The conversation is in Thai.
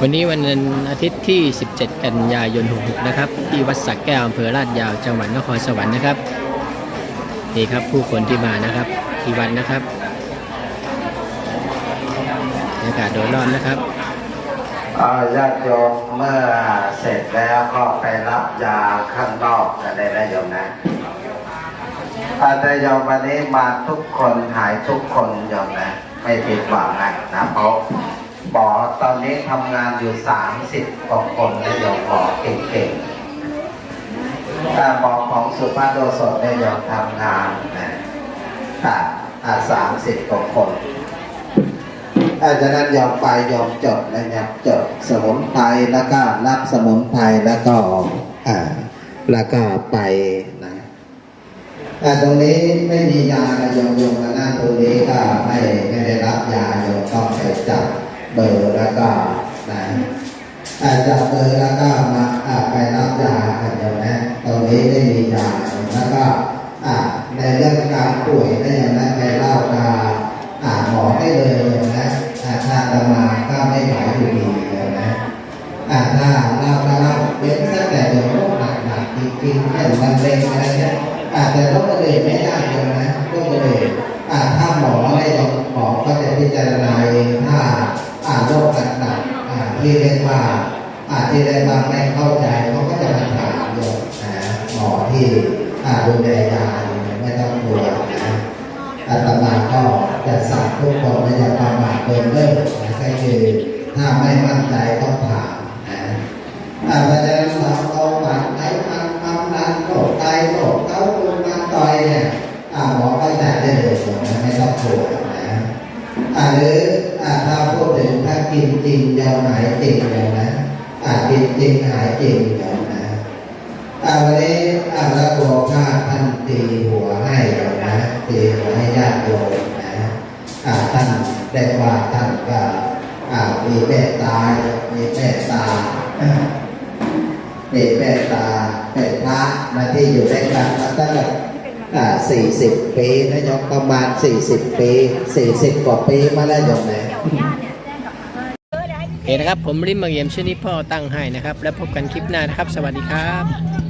วันนี้วันอาทิตย์ที่ 17 กันยายน 66 นะครับ ที่วัดสักแก้วอำเภอลาดยาว จังหวัดนครสวรรค์นะครับ นี่ครับผู้คนที่มานะครับ ที่วัดนะครับบรรยากาศโดยรอบนะครับอาญาติโยมเมื่อเสร็จแล้วก็ไปรับยาข้างนอกกันได้นะโยมนะอาแต่โยมวันนี้มาทุกคนหายทุกคนโยมนะ ไม่ผิดหวังนะนะเพราะ ตอนนี้ทำงานอยู่สามสิบกว่าคนนะโยมหมอเก่งๆอ่าหมอของสุภาพโดสดได้โยมทำงานนะอ่าอ่สามสิบกว่าคนอาจารย์ยอมไปยอมจดนะครับจดสมุนไพรแล้วก็รับสมุนไพรแล้วก็อ่าแล้วก็ไปนะอ่ตรงนี้ไม่มียานะโยมโยมมาหน้าตรงนี้ก็ไม่ไม่ได้รับยาโยมต้องไปจับเบอร์ ล้วก็นะอาจับเบอแล้วก็มาอ่าไปรับยากันโยมนะตรงนี้ไม่มียาแล้วก็อ่าในเรื่องการป่วยนะโยมนะไปเล่ากับอ่าหมอได้เลยนะอาถ้าจะมาก็ไม่หวอยู่ดีเลยนะอ่าถ้าเราถ้าเราเป็นสักแต่เดี๋ยวโรคหนักๆจริงๆเช่นมะเร็งอะไรเนี่ยอาจจะโรคมะเร็งไม่ได้เลยนะโรคมะเร็งอ่าถ้าหมอไม่ยอมหมอก็จะพิจารณาเองถ้า โรคต่างๆที่เรียกว่าอาที่เรียกว่าไม่เข้าใจเขาก็จะมาถามโยมนะหมอที่ดูแลยาไม่ต้องกลัวนะอาตมาก็จะสั่งทุกคนไม่อย่าประมาทเกินเลิกนะก็คือถ้าไม่มั่นใจต้องถาม กินจริงยาวหายจริงเลยนะอ่ากินจริงหายจริงเดี๋ยวนะอาวันนี้อาระโกฆาท่านตีหัวให้เรานะตีหัวให้ญาติโยมนะอาท่านได้ว่าท่านก็อามีเมตตามีเมตตามีเมตตาเป็นพระมาที่อยู่ด้วยกันมาตั้งแต่อาสี่สิบปีนะโยมประมาณสี่สิบปีสี่สิบกว่าปีมาแล้วโยมนะโอ เคนะครับ ผมริมมงเยี่ยมชื่อนี้พ่อตั้งให้นะครับ แล้วพบกันคลิปหน้านะครับ สวัสดีครับ